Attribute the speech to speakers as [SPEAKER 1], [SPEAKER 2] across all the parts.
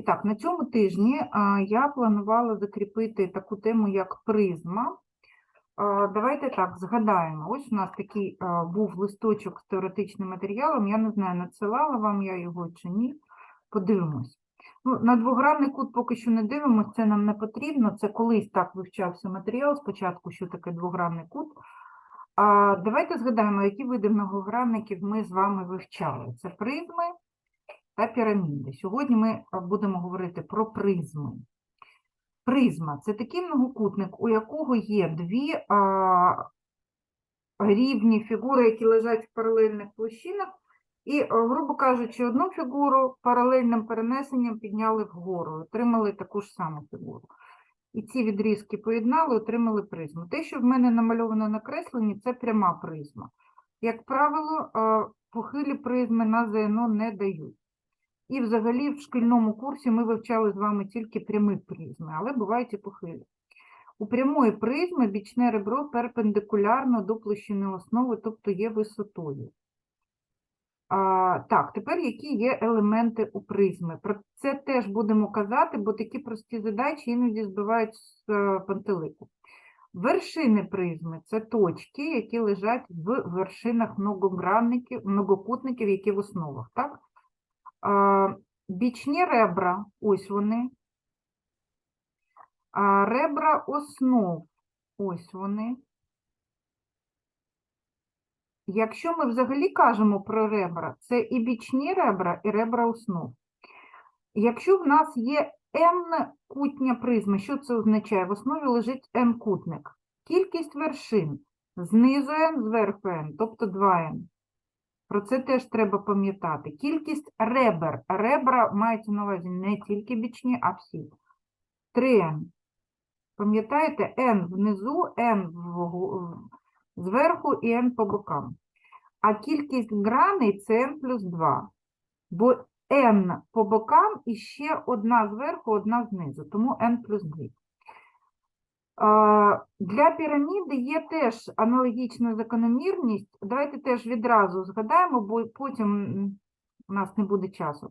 [SPEAKER 1] І так, на цьому тижні я планувала закріпити таку тему, як призма. Давайте так, згадаємо. Ось у нас такий був листочок з теоретичним матеріалом. Я не знаю, надсилала вам я його чи ні. Подивимось. Ну, на двогранний кут поки що не дивимося, це нам не потрібно. Це колись так вивчався матеріал. Спочатку, що таке двогранний кут. А, давайте згадаємо, які види многогранників ми з вами вивчали. Це призми та піраміди. Сьогодні ми будемо говорити про призми. Призма це такий многокутник, у якого є дві а, рівні фігури, які лежать в паралельних площинах, і, грубо кажучи, одну фігуру паралельним перенесенням підняли вгору, отримали таку ж саму фігуру. І ці відрізки поєднали, отримали призму. Те, що в мене намальовано на кресленні, це пряма призма. Як правило, похилі призми на ЗНО не дають. І взагалі в шкільному курсі ми вивчали з вами тільки прямі призми, але бувають і похилі. У прямої призми бічне ребро перпендикулярно до площини основи, тобто є висотою. А, так, тепер які є елементи у призми? Про це теж будемо казати, бо такі прості задачі іноді збивають з е, пантелику. Вершини призми це точки, які лежать в вершинах многогранників, многокутників, які в основах. Так? Бічні ребра, ось вони. Ребра основ, ось вони. Якщо ми взагалі кажемо про ребра, це і бічні ребра, і ребра основ. Якщо в нас є n-кутня призми, що це означає? В основі лежить n-кутник. Кількість вершин знизу n, зверху n, тобто 2n. Про це теж треба пам'ятати. Кількість ребер. Ребра мається на увазі не тільки бічні, а всі. 3n. Пам'ятаєте, n внизу, n зверху і n по бокам. А кількість граней це n плюс 2. Бо n по бокам і ще одна зверху, одна знизу. Тому n плюс 2. Для піраміди є теж аналогічна закономірність. Давайте теж відразу згадаємо, бо потім у нас не буде часу.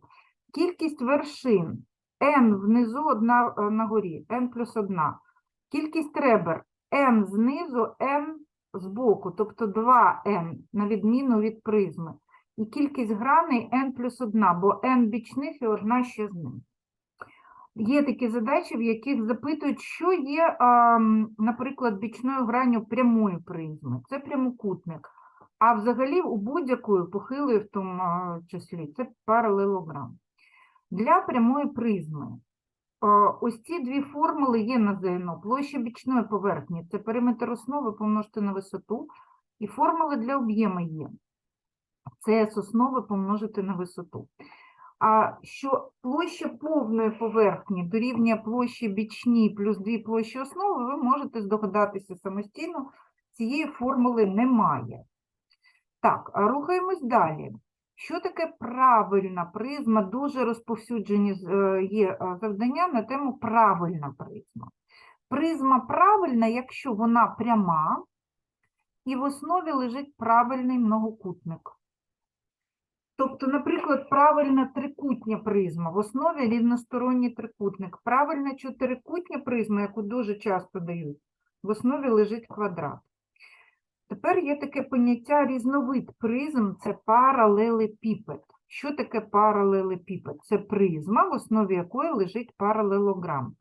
[SPEAKER 1] Кількість вершин n внизу, одна е, на горі, n плюс 1. Кількість ребер n знизу, n збоку, тобто 2n, на відміну від призми. І кількість граней n плюс 1, бо n бічних і одна ще з ним. Є такі задачі, в яких запитують, що є, наприклад, бічною гранню прямої призми. Це прямокутник. А взагалі у будь-якої похилої в тому числі це паралелограм. Для прямої призми ось ці дві формули є на ЗНО. Площа бічної поверхні – це периметр основи помножити на висоту. І формули для об'єму є. Це основи помножити на висоту. А що площа повної поверхні дорівнює площі бічній плюс дві площі основи, ви можете здогадатися самостійно, цієї формули немає. Так, рухаємось далі. Що таке правильна призма? Дуже розповсюджені е, є е, завдання на тему правильна призма. Призма правильна, якщо вона пряма, і в основі лежить правильний многокутник. Тобто, наприклад, правильна трикутня призма, в основі рівносторонній трикутник. Правильна чотирикутня призма, яку дуже часто дають, в основі лежить квадрат. Тепер є таке поняття різновид призм – це паралелепіпед. Що таке паралелепіпед? Це призма, в основі якої лежить паралелограм.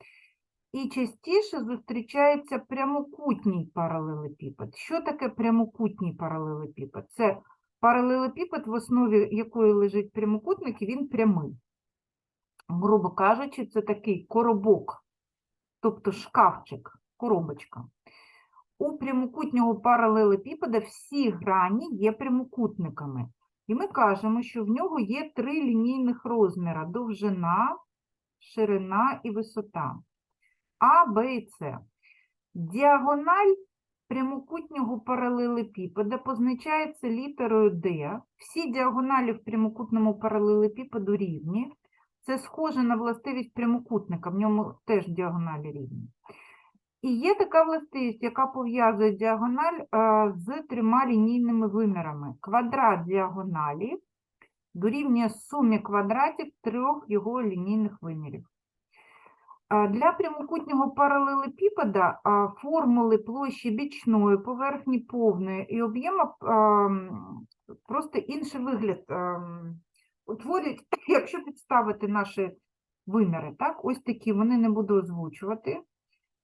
[SPEAKER 1] І частіше зустрічається прямокутній паралелепіпед. Що таке прямокутній паралелепіпед? Це паралелепіпед, в основі якої лежить прямокутник, він прямий. Грубо кажучи, це такий коробок, тобто шкафчик, коробочка. У прямокутнього паралелепіпеда всі грані є прямокутниками. І ми кажемо, що в нього є три лінійних розміра: довжина, ширина і висота. А, Б і С. Діагональ прямокутнього паралелепіпеда позначається літерою D. Всі діагоналі в прямокутному паралелепіпеду рівні. Це схоже на властивість прямокутника, в ньому теж діагоналі рівні. І є така властивість, яка пов'язує діагональ з трьома лінійними вимірами. Квадрат діагоналі дорівнює сумі квадратів трьох його лінійних вимірів. Для прямокутнього паралелепіпеда формули площі бічної, поверхні повної і об'єму а, м, просто інший вигляд утворюють, якщо підставити наші виміри, так, ось такі, вони не буду озвучувати.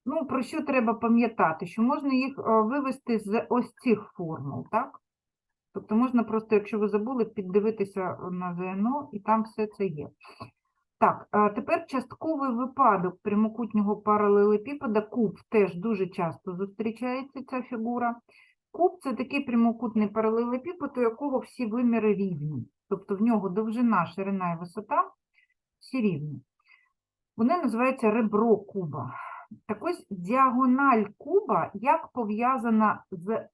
[SPEAKER 1] Ну, про що треба пам'ятати? Що можна їх вивести з ось цих формул, так? Тобто можна просто, якщо ви забули, піддивитися на ЗНО, і там все це є. Так, тепер частковий випадок прямокутнього паралелепіпеда куб теж дуже часто зустрічається ця фігура. Куб це такий прямокутний паралелепіпед, у якого всі виміри рівні. Тобто в нього довжина, ширина і висота всі рівні. Вони називаються ребро куба. Так ось діагональ куба як пов'язана з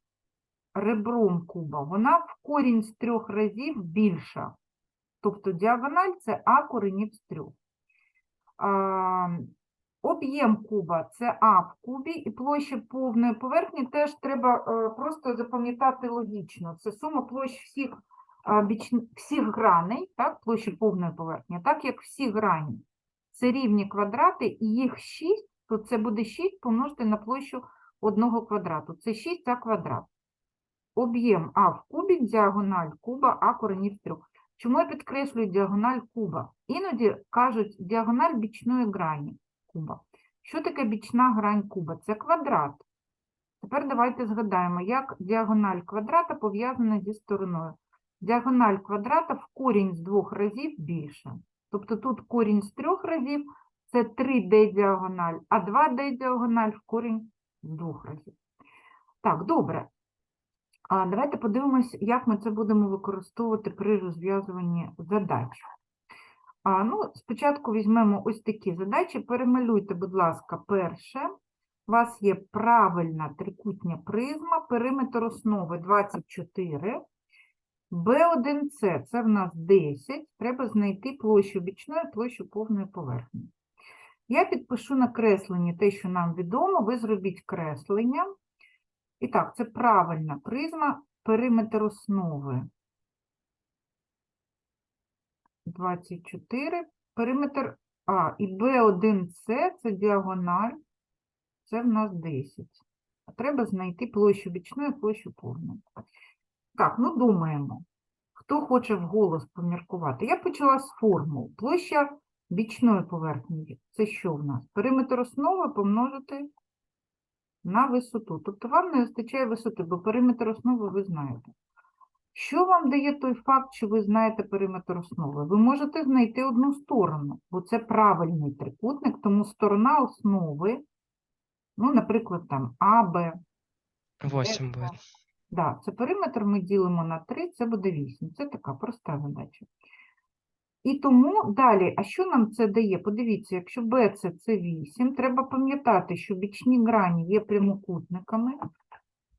[SPEAKER 1] ребром куба? Вона в корінь з трьох разів більша. Тобто діагональ це А коренів з трьох. Об'єм куба це А в кубі, і площа повної поверхні теж треба е, просто запам'ятати логічно. Це сума площ всіх, біч... всіх граней, так, площі повної поверхні, так як всі грані. Це рівні квадрати, і їх 6, то це буде 6 помножити на площу одного квадрату. Це 6 А квадрат. Об'єм А в кубі, діагональ куба, А коренів трьох. Чому я підкреслюю діагональ куба? Іноді кажуть діагональ бічної грані куба. Що таке бічна грань куба? Це квадрат. Тепер давайте згадаємо, як діагональ квадрата пов'язана зі стороною. Діагональ квадрата в корінь з двох разів більше. Тобто тут корінь з трьох разів це 3D діагональ, а 2D діагональ в корінь з двох разів. Так, добре. А давайте подивимось, як ми це будемо використовувати при розв'язуванні задач. А, ну, спочатку візьмемо ось такі задачі. Перемалюйте, будь ласка, перше. У вас є правильна трикутня призма, периметр основи 24. B1C це в нас 10. Треба знайти площу бічної, площу повної поверхні. Я підпишу на кресленні те, що нам відомо. Ви зробіть креслення. І так, це правильна призма, периметр основи 24, периметр А і Б1С це діагональ, це в нас 10. А Треба знайти площу бічної площу повної. Так, ну думаємо. Хто хоче вголос поміркувати? Я почала з формул. Площа бічної поверхні. Це що в нас? Периметр основи помножити на висоту. Тобто вам не вистачає висоти, бо периметр основи ви знаєте. Що вам дає той факт, що ви знаєте периметр основи? Ви можете знайти одну сторону, бо це правильний трикутник, тому сторона основи, ну, наприклад, там А, Б.
[SPEAKER 2] 8 буде.
[SPEAKER 1] Да, це периметр ми ділимо на 3, це буде 8. Це така проста задача. І тому далі, а що нам це дає? Подивіться, якщо B це, це 8, треба пам'ятати, що бічні грані є прямокутниками.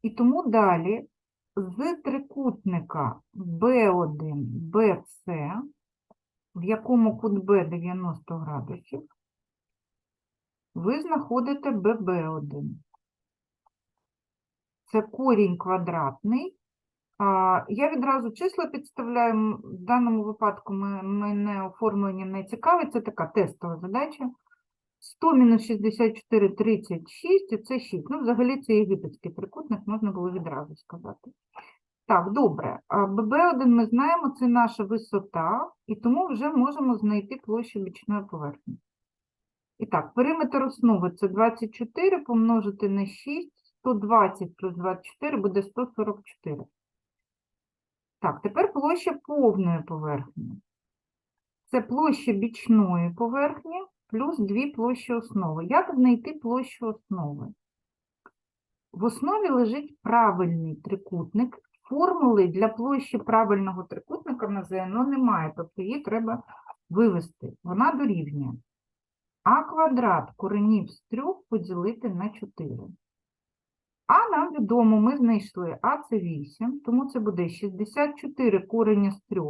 [SPEAKER 1] І тому далі з трикутника B1, BC, в якому кут B 90 градусів, ви знаходите BB1. Це корінь квадратний. Я відразу числа підставляю. В даному випадку мене оформлення не цікавить. Це така тестова задача. 100 мінус 64 – 36, і це 6. Ну, взагалі це єгипетський трикутник, можна було відразу сказати. Так, добре. ББ1 ми знаємо, це наша висота, і тому вже можемо знайти площу бічної поверхні. І так, периметр основи це 24 помножити на 6, 120 плюс 24 буде 144. Так, тепер площа повної поверхні. Це площа бічної поверхні плюс дві площі основи. Як знайти площу основи? В основі лежить правильний трикутник. Формули для площі правильного трикутника на ЗНО немає, тобто її треба вивести. Вона дорівнює. А квадрат коренів з 3 поділити на 4. А нам відомо, ми знайшли А це 8, тому це буде 64 корення з 3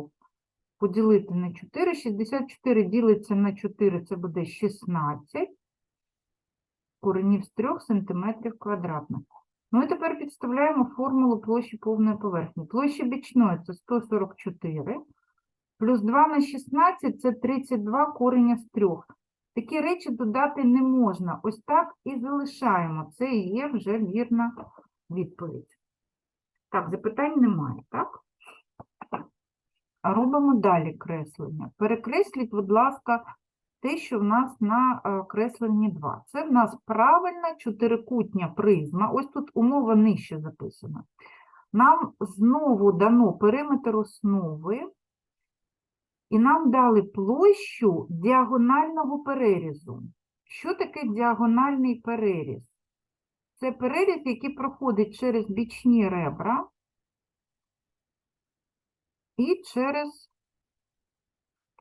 [SPEAKER 1] поділити на 4. 64 ділиться на 4, це буде 16 коренів з 3 см квадратних. Ну і тепер підставляємо формулу площі повної поверхні. Площа бічної – це 144 Плюс 2 на 16 – це 32 корення з 3. Такі речі додати не можна. Ось так і залишаємо. Це і є вже вірна відповідь. Так, запитань немає, так? Робимо далі креслення. Перекресліть, будь ласка, те, що в нас на е, кресленні 2. Це в нас правильна чотирикутня призма. Ось тут умова нижче записана. Нам знову дано периметр основи, і нам дали площу діагонального перерізу. Що таке діагональний переріз? Це переріз, який проходить через бічні ребра і через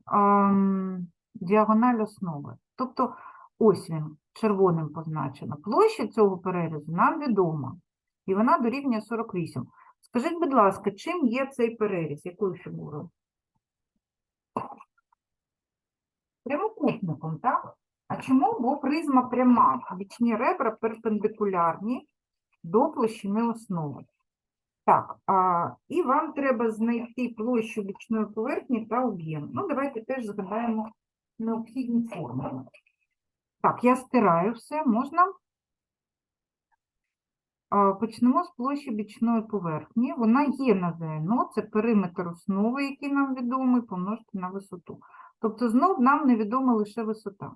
[SPEAKER 1] ам, діагональ основи. Тобто, ось він, червоним позначено. Площа цього перерізу нам відома, і вона дорівнює 48. Скажіть, будь ласка, чим є цей переріз? Якою фігурою? Прямокутником, так? А чому? Бо призма пряма, бічні ребра перпендикулярні до площини основи. Так, а, і вам треба знайти площу бічної поверхні та об'єм. Ну, давайте теж згадаємо необхідні формули. Так, я стираю все, можна? А, Почнемо з площі бічної поверхні. Вона є на ЗНО, це периметр основи, який нам відомий, помножити на висоту. Тобто знов нам невідома лише висота.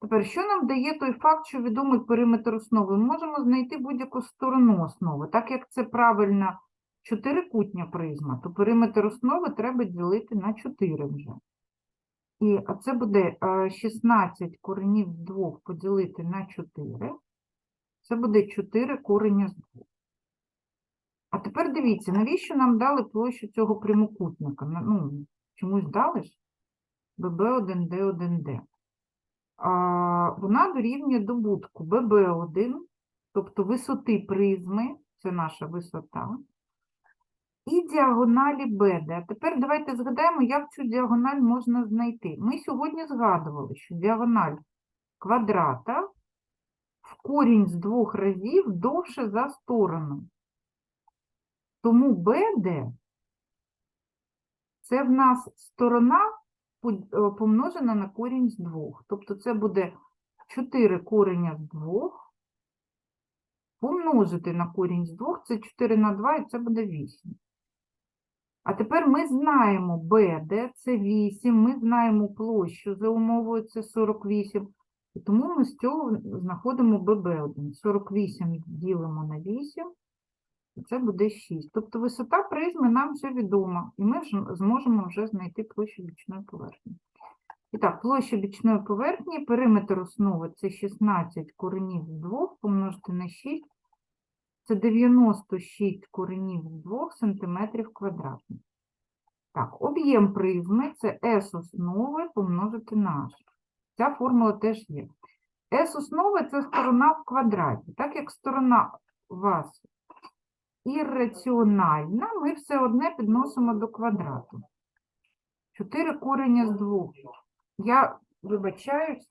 [SPEAKER 1] Тепер, що нам дає той факт, що відомий периметр основи? Ми можемо знайти будь-яку сторону основи. Так як це правильна чотирикутня призма, то периметр основи треба ділити на 4 вже. І це буде е, 16 коренів з 2 поділити на 4. Це буде 4 корення з 2. А тепер дивіться, навіщо нам дали площу цього прямокутника? Ну, чомусь дали ж? Bb1, d1, d. Вона дорівнює добутку bb1, тобто висоти призми, це наша висота, і діагоналі BD. А тепер давайте згадаємо, як цю діагональ можна знайти. Ми сьогодні згадували, що діагональ квадрата в корінь з двох разів довше за сторону. Тому BD це в нас сторона помножена на корінь з двох. Тобто це буде 4 корення з двох помножити на корінь з двох, це 4 на 2, і це буде 8. А тепер ми знаємо BD, це 8, ми знаємо площу за умовою це 48, і тому ми з цього знаходимо BB1. 48 ділимо на 8, і це буде 6. Тобто висота призми нам вже відома, і ми зможемо вже знайти площу бічної поверхні. І так, площа бічної поверхні, периметр основи це 16 коренів з 2 помножити на 6, це 96 коренів з 2 сантиметрів квадратних. Так, об'єм призми це S основи помножити на H. Ця формула теж є. S основи це сторона в квадраті. Так як сторона у вас ірраціональна, ми все одне підносимо до квадрату. 4 корення з 2. Я вибачаюсь.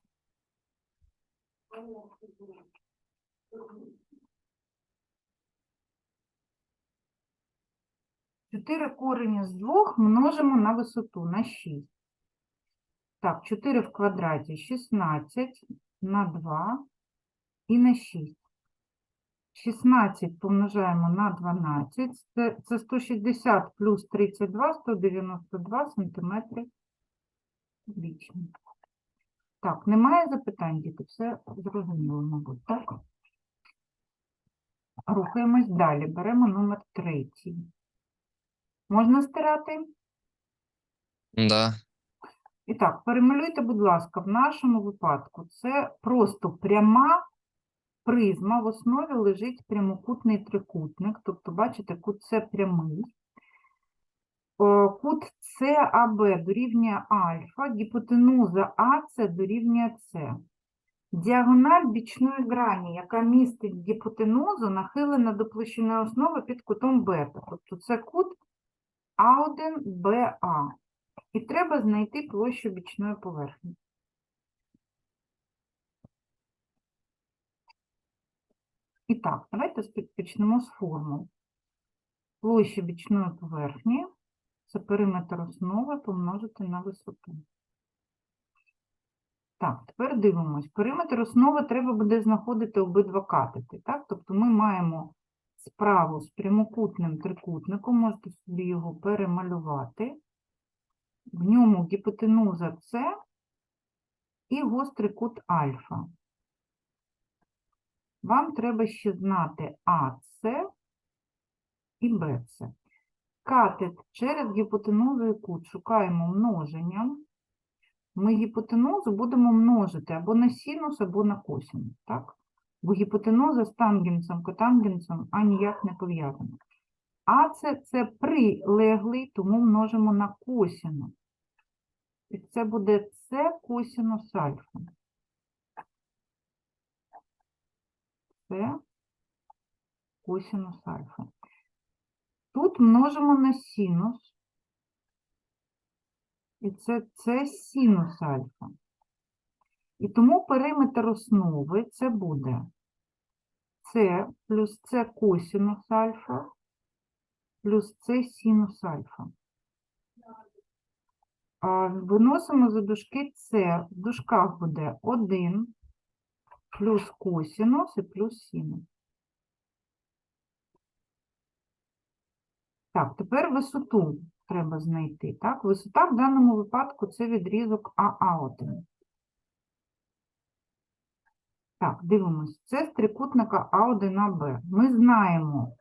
[SPEAKER 1] Чотири корення з двох множимо на висоту, на 6. Так, 4 в квадраті 16 на 2 і на 6. 16 помножаємо на 12, це, це 160 плюс 32, 192 сантиметри кубічні. Так, немає запитань, діти, все зрозуміло, мабуть, так? Рухаємось далі, беремо номер третій. Можна стирати?
[SPEAKER 2] Да.
[SPEAKER 1] І так, перемалюйте, будь ласка, в нашому випадку це просто пряма призма, в основі лежить прямокутний трикутник, тобто, бачите, кут С прямий. О, Кут САБ дорівнює альфа, гіпотенуза АС дорівнює С. Діагональ бічної грані, яка містить гіпотенузу, нахилена до площини основи під кутом бета. Тобто це кут А1БА. І треба знайти площу бічної поверхні. І так, давайте почнемо з формул. Площа бічної поверхні Це периметр основи помножити на висоту. Так, тепер дивимось. Периметр основи треба буде знаходити обидва катети. Так? Тобто ми маємо справу з прямокутним трикутником, можете собі його перемалювати. В ньому гіпотенуза С і гострий кут альфа. Вам треба ще знати АС і БС. Катет через гіпотенузу і кут шукаємо множенням. Ми гіпотенузу будемо множити або на синус, або на косинус. Так? Бо гіпотенуза з тангенсом, котангенсом а ніяк не пов'язана. А це, це прилеглий, тому множимо на косинус. І це буде С косинус альфа. С косинус альфа. Тут множимо на синус. І це, це синус альфа. І тому периметр основи це буде С плюс С косинус альфа плюс С синус альфа. Виносимо за дужки С. В дужках буде 1 плюс косинус і плюс синус. Так, тепер висоту треба знайти. Так? Висота в даному випадку це відрізок АА1. Так, дивимось. Це з трикутника А1АБ. Ми знаємо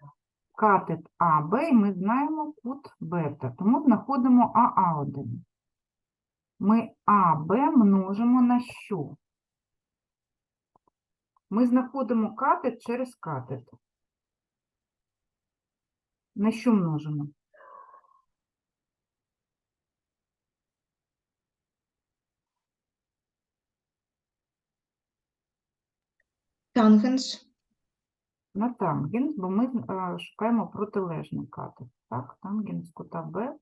[SPEAKER 1] катет АБ і ми знаємо кут бета, тому знаходимо АА1. Ми АБ множимо на що? Ми знаходимо катет через катет. На що множимо?
[SPEAKER 3] Тангенс.
[SPEAKER 1] На тангенс, бо ми е, шукаємо протилежний катет. Так, тангенс кута Б.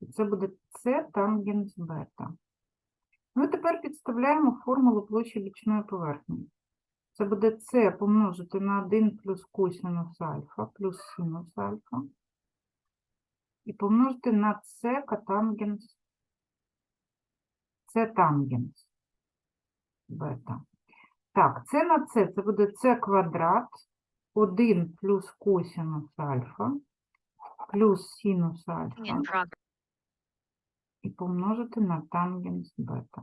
[SPEAKER 1] І це буде С тангенс бета. Ну і тепер підставляємо формулу площі бічної поверхні. Це буде С помножити на 1 плюс косинус альфа плюс синус альфа. І помножити на С котангенс. С тангенс бета. Так, це на це, це буде С квадрат, 1 плюс косинус альфа, плюс синус альфа, і помножити на тангенс бета.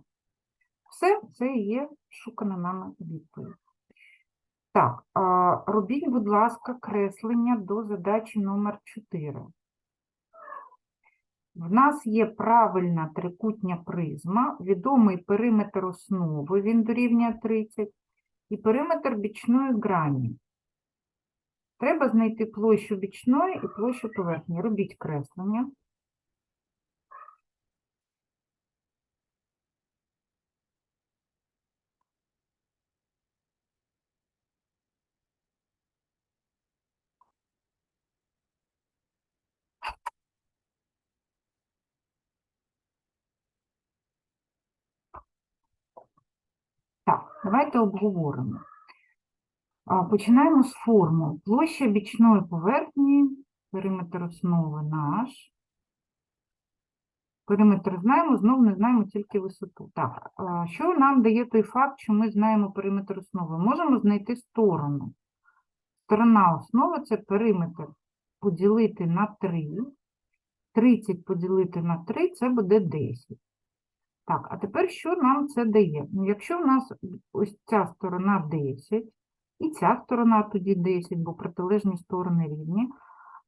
[SPEAKER 1] Все, це і є шукана нами відповідь. Так, робіть, будь ласка, креслення до задачі номер 4. В нас є правильна трикутня призма, відомий периметр основи, він дорівнює 30, і периметр бічної грані. Треба знайти площу бічної і площу поверхні. Робіть креслення. Так, давайте обговоримо. Починаємо з формул. Площа бічної поверхні, периметр основи наш. Периметр знаємо, знову не знаємо тільки висоту. Так, що нам дає той факт, що ми знаємо периметр основи? Можемо знайти сторону. Сторона основи – це периметр поділити на 3. 30 поділити на 3 – це буде 10. Так, а тепер що нам це дає? Ну, якщо в нас ось ця сторона 10, і ця сторона тоді 10, бо протилежні сторони рівні,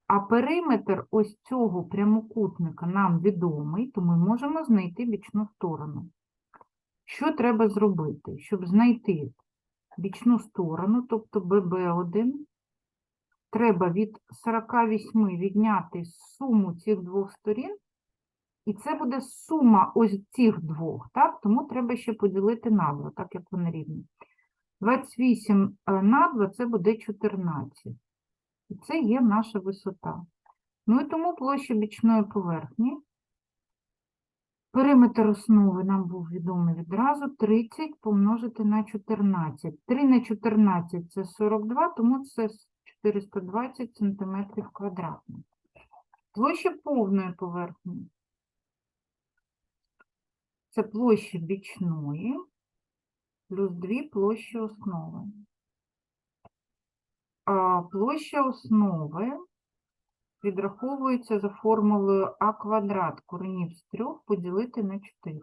[SPEAKER 1] а периметр ось цього прямокутника нам відомий, то ми можемо знайти бічну сторону. Що треба зробити? Щоб знайти бічну сторону, тобто ББ1, треба від 48 відняти суму цих двох сторін, і це буде сума ось цих двох, так? Тому треба ще поділити на 2, так як вони рівні. 28 е, на 2 це буде 14. І це є наша висота. Ну і тому площа бічної поверхні. Периметр основи нам був відомий відразу. 30 помножити на 14. 3 на 14 це 42, тому це 420 см квадратних. Площа повної поверхні. Це площа бічної плюс дві площі основи. А площа основи відраховується за формулою а квадрат коренів з 3 поділити на 4.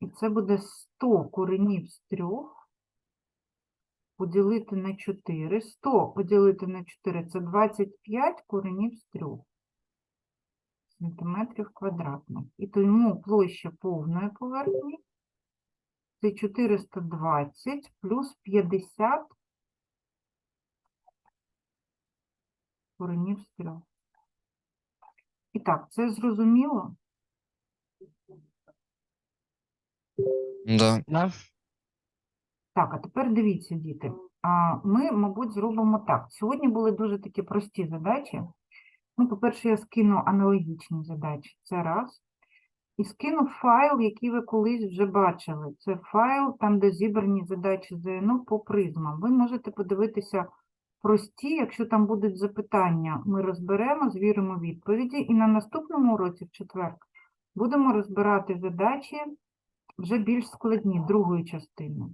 [SPEAKER 1] І це буде 100 коренів з 3 поділити на 4. 100 поділити на 4 – це 25 коренів з 3 сантиметрів квадратних. І тому площа повної поверхні це 420 плюс 50 коренів з 3. І так, це зрозуміло?
[SPEAKER 2] Да.
[SPEAKER 3] Да.
[SPEAKER 1] Так, а тепер дивіться, діти. А ми, мабуть, зробимо так. Сьогодні були дуже такі прості задачі. Ну, по-перше, я скину аналогічні задачі. Це раз. І скину файл, який ви колись вже бачили. Це файл, там, де зібрані задачі ЗНО по призмам. Ви можете подивитися прості, якщо там будуть запитання, ми розберемо, звіримо відповіді. І на наступному уроці, в четвер, будемо розбирати задачі вже більш складні, другої частини.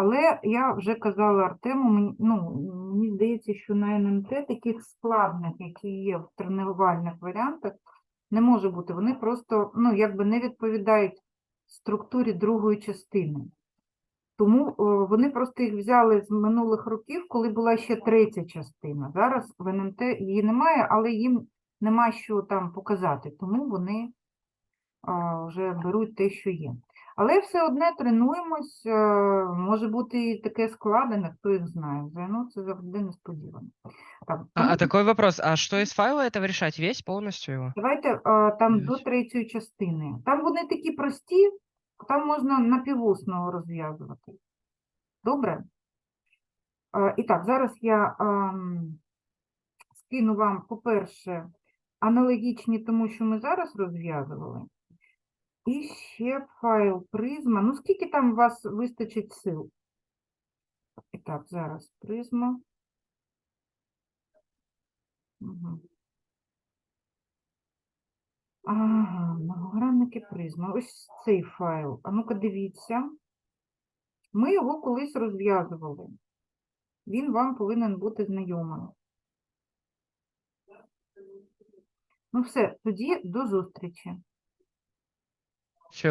[SPEAKER 1] Але я вже казала Артему, мені, ну, мені здається, що на НМТ таких складних, які є в тренувальних варіантах, не може бути. Вони просто ну, якби не відповідають структурі другої частини. Тому вони просто їх взяли з минулих років, коли була ще третя частина. Зараз в НМТ її немає, але їм нема що там показати, тому вони вже беруть те, що є. Але все одне тренуємось, е, може бути і таке складене, хто їх знає. ЗНО це завжди несподівано. Так,
[SPEAKER 3] А,
[SPEAKER 1] тому
[SPEAKER 3] а такой вопрос, а что из файла этого решать? Весь полностью его?
[SPEAKER 1] давайте е, там до третьої частини. Там вони такі прості, там можна напівусно розв'язувати. Добре? Е, І так, зараз я ем, скину вам, по-перше, аналогічні тому, що ми зараз розв'язували. І ще файл призма. Ну, скільки там у вас вистачить сил? І так, зараз призма. Ага, многогранники призма. Ось цей файл. А ну-ка дивіться. Ми його колись розв'язували. Він вам повинен бути знайомий. Ну все, тоді до зустрічі.